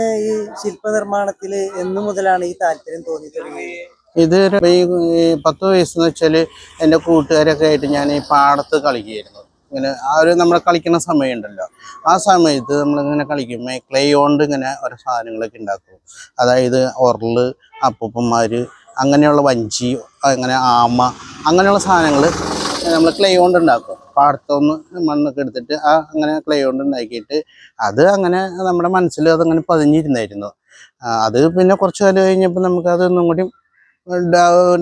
ഈ ശില്പനിർമ്മാണത്തിൽ എന്നു മുതലാണ് ഈ താല്പര്യം തോന്നി തുടങ്ങിയത്? ഇത് ഈ പത്ത് വയസ്സെന്ന് വെച്ചാൽ എന്റെ കൂട്ടുകാരൊക്കെ ആയിട്ട് ഞാൻ ഈ പാടത്ത് കളിക്കുകയായിരുന്നു. ഇങ്ങനെ ആ ഒരു നമ്മൾ കളിക്കുന്ന സമയമുണ്ടല്ലോ. ആ സമയത്ത് നമ്മളിങ്ങനെ കളിക്കുമ്പോൾ ക്ലേ കൊണ്ട് ഇങ്ങനെ ഓരോ സാധനങ്ങളൊക്കെ ഉണ്ടാക്കും. അതായത് ഒരൾ അപ്പൂപ്പന്മാര് അങ്ങനെയുള്ള വഞ്ചി അങ്ങനെ ആമ അങ്ങനെയുള്ള സാധനങ്ങൾ നമ്മൾ ക്ലേ കൊണ്ട് ഉണ്ടാക്കും. പാടത്തൊന്ന് മണ്ണൊക്കെ എടുത്തിട്ട് ആ അങ്ങനെ ക്ലേ കൊണ്ട് ഉണ്ടാക്കിയിട്ട് അത് അങ്ങനെ നമ്മുടെ മനസ്സിൽ അതങ്ങനെ പതിഞ്ഞിരുന്നായിരുന്നു. അത് പിന്നെ കുറച്ച് കാലം കഴിഞ്ഞപ്പോൾ നമുക്ക് അതൊന്നും കൂടി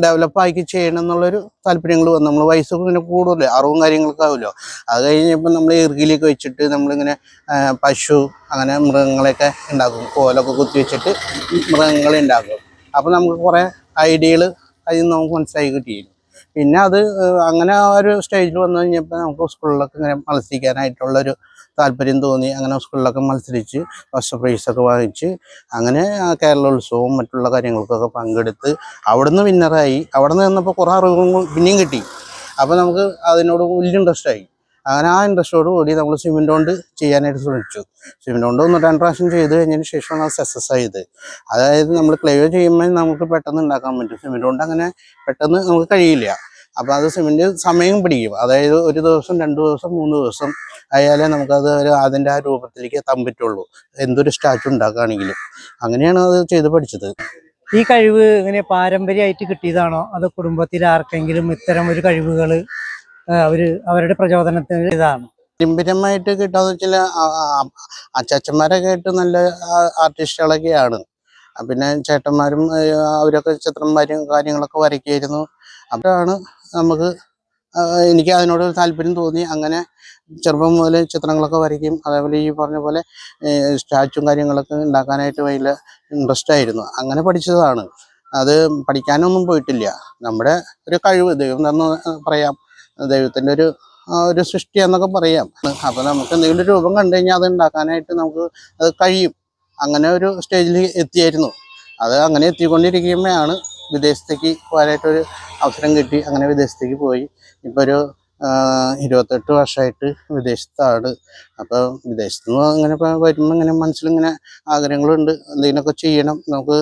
ഡെവലപ്പ് ആക്കി ചെയ്യണം എന്നുള്ളൊരു താല്പര്യങ്ങൾ വന്നു. നമ്മൾ വയസ്സൊക്കെ ഇങ്ങനെ കൂടുതലേ അറിവും കാര്യങ്ങളൊക്കെ ആവുമല്ലോ. അത് കഴിഞ്ഞപ്പോൾ നമ്മൾ ഇറുകിലേക്ക് വെച്ചിട്ട് നമ്മളിങ്ങനെ പശു അങ്ങനെ മൃഗങ്ങളെയൊക്കെ ഉണ്ടാക്കും. കോലൊക്കെ കുത്തി വെച്ചിട്ട് മൃഗങ്ങളെ ഉണ്ടാക്കും. അപ്പോൾ നമുക്ക് കുറേ ഐഡിയകൾ അതിൽ നിന്ന് നമുക്ക് മനസ്സിലാക്കി കിട്ടിയിരുന്നു. പിന്നെ അത് അങ്ങനെ ആ ഒരു സ്റ്റേജിൽ വന്നു കഴിഞ്ഞപ്പോൾ നമുക്ക് സ്കൂളിലൊക്കെ ഇങ്ങനെ മത്സരിക്കാനായിട്ടുള്ളൊരു താല്പര്യം തോന്നി. അങ്ങനെ സ്കൂളിലൊക്കെ മത്സരിച്ച് ഫസ്റ്റ് പ്രൈസൊക്കെ വാങ്ങിച്ച് അങ്ങനെ കേരളോത്സവവും മറ്റുള്ള കാര്യങ്ങൾക്കൊക്കെ പങ്കെടുത്ത് അവിടുന്ന് വിന്നറായി അവിടെ നിന്ന് നിന്നപ്പോൾ കുറേ അറിവും പിന്നെയും കിട്ടി. അപ്പോൾ നമുക്ക് അതിനോട് വലിയ ഇൻട്രസ്റ്റ് ആയി. അങ്ങനെ ആ ഇൻട്രസ്റ്റോട് കൂടി നമ്മൾ സിമെന്റ് കൊണ്ട് ചെയ്യാനായിട്ട് ശ്രമിച്ചു. സിമെന്റ് കൊണ്ട് ഒന്ന് രണ്ട് പ്രാവശ്യം ചെയ്ത് കഴിഞ്ഞതിന് ശേഷമാണ് അത് സക്സസ് ആയത്. അതായത് നമ്മൾ ക്ലേ ചെയ്യുമ്പോൾ നമുക്ക് പെട്ടെന്ന് ഉണ്ടാക്കാൻ പറ്റും. സിമെന്റ് കൊണ്ട് അങ്ങനെ പെട്ടെന്ന് നമുക്ക് കഴിയില്ല. അപ്പോൾ അത് സിമെന്റ് സമയം പിടിക്കും. അതായത് ഒരു ദിവസം രണ്ട് ദിവസം മൂന്ന് ദിവസം ആയാലേ നമുക്കത് ഒരു അതിന്റെ ആ രൂപത്തിലേക്ക് എത്താൻ പറ്റുള്ളൂ. എന്തൊരു സ്റ്റാച്ചു ഉണ്ടാക്കുകയാണെങ്കിലും. അങ്ങനെയാണ് അത് ചെയ്ത് പഠിച്ചത്. ഈ കഴിവ് ഇങ്ങനെ പാരമ്പര്യമായിട്ട് കിട്ടിയതാണോ? അതോ കുടുംബത്തിൽ ആർക്കെങ്കിലും ഇത്തരം ഒരു കഴിവുകൾ അവർ അവരുടെ പ്രചോദനത്തിന് ഇതാണ്. പാരമ്പര്യമായിട്ട് കിട്ടാന്ന് വെച്ചാൽ അച്ചാച്ചന്മാരൊക്കെ കേട്ട് നല്ല ആർട്ടിസ്റ്റുകളൊക്കെയാണ്. പിന്നെ ചേട്ടന്മാരും അവരൊക്കെ ചിത്രന്മാരും കാര്യങ്ങളൊക്കെ വരയ്ക്കുമായിരുന്നു അപ്പോഴാണ് നമുക്ക് എനിക്ക് അതിനോട് താല്പര്യം തോന്നി. അങ്ങനെ ചെറുപ്പം മുതൽ ചിത്രങ്ങളൊക്കെ വരയ്ക്കും. അതേപോലെ ഈ പറഞ്ഞ പോലെ സ്റ്റാച്ചും കാര്യങ്ങളൊക്കെ ഉണ്ടാക്കാനായിട്ട് വലിയ ഇൻട്രസ്റ്റ് ആയിരുന്നു. അങ്ങനെ പഠിച്ചതാണ്. അത് പഠിക്കാനൊന്നും പോയിട്ടില്ല. നമ്മുടെ ഒരു കഴിവ് ദൈവം തന്നെ പറയാം ദൈവത്തിന്റെ ഒരു ഒരു സൃഷ്ടി എന്നൊക്കെ പറയാം. അപ്പൊ നമുക്ക് എന്തെങ്കിലും രൂപം കണ്ടു കഴിഞ്ഞാൽ അത് ഉണ്ടാക്കാനായിട്ട് നമുക്ക് അത് കഴിയും. അങ്ങനെ ഒരു സ്റ്റേജിൽ എത്തിയായിരുന്നു. അത് അങ്ങനെ എത്തിക്കൊണ്ടിരിക്കുമ്പോഴാണ് വിദേശത്തേക്ക് പോകാനായിട്ടൊരു അവസരം കിട്ടി. അങ്ങനെ വിദേശത്തേക്ക് പോയി. ഇപ്പോൾ ഒരു ഇരുപത്തെട്ട് വർഷമായിട്ട് വിദേശത്താണ്. അപ്പോൾ വിദേശത്ത് നിന്ന് അങ്ങനെ വരുമ്പോൾ ഇങ്ങനെ മനസ്സിലിങ്ങനെ ആഗ്രഹങ്ങളുണ്ട്. എന്തെങ്കിലുമൊക്കെ ചെയ്യണം നമുക്ക്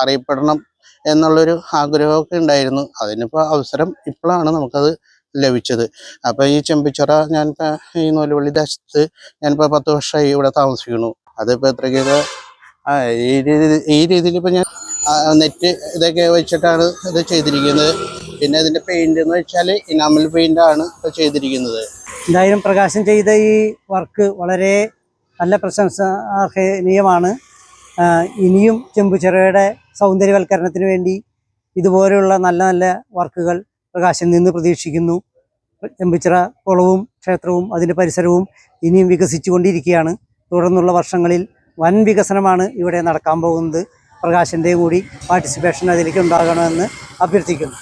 അറിയപ്പെടണം എന്നുള്ളൊരു ആഗ്രഹമൊക്കെ ഉണ്ടായിരുന്നു. അതിനിപ്പോൾ അവസരം ഇപ്പോഴാണ് നമുക്കത് ലഭിച്ചത്. അപ്പോൾ ഈ ചെമ്പിച്ചിറ ഞാൻ ഈ നൂലുവള്ളി ദേശത്ത് ഞാനിപ്പോൾ പത്ത് വർഷമായി ഇവിടെ താമസിക്കുന്നു. അതിപ്പോൾ എത്രയ്ക്കൊക്കെ ആ ഈ രീതി ഈ രീതിയിൽ ഇപ്പോൾ ഞാൻ നെറ്റ് ഇതൊക്കെ വെച്ചിട്ടാണ് ഇത് ചെയ്തിരിക്കുന്നത്. പിന്നെ ഇതിന്റെ പെയിന്റ് എന്ന് വെച്ചാൽ ഇനാമൽ പെയിന്റ് ആണ് ഇപ്പോൾ ചെയ്തിരിക്കുന്നത്. എന്തായാലും പ്രകാശം ചെയ്ത ഈ വർക്ക് വളരെ നല്ല പ്രശംസ അർഹനീയമാണ് ഇനിയും ചെമ്പുചിറയുടെ സൗന്ദര്യവൽക്കരണത്തിന് വേണ്ടി ഇതുപോലെയുള്ള നല്ല നല്ല വർക്കുകൾ പ്രകാശം നിന്ന് പ്രതീക്ഷിക്കുന്നു. ചെമ്പിച്ചിറ കുളവും ക്ഷേത്രവും അതിന്റെ പരിസരവും ഇനിയും വികസിച്ചുകൊണ്ടിരിക്കുകയാണ്. തുടർന്നുള്ള വർഷങ്ങളിൽ വൻ വികസനമാണ് ഇവിടെ നടക്കാൻ പോകുന്നത്. പ്രകാശന്റെ കൂടി പാർട്ടിസിപ്പേഷൻ അതിലേക്ക് ഉണ്ടാകണമെന്ന് അഭ്യർത്ഥിക്കുന്നു.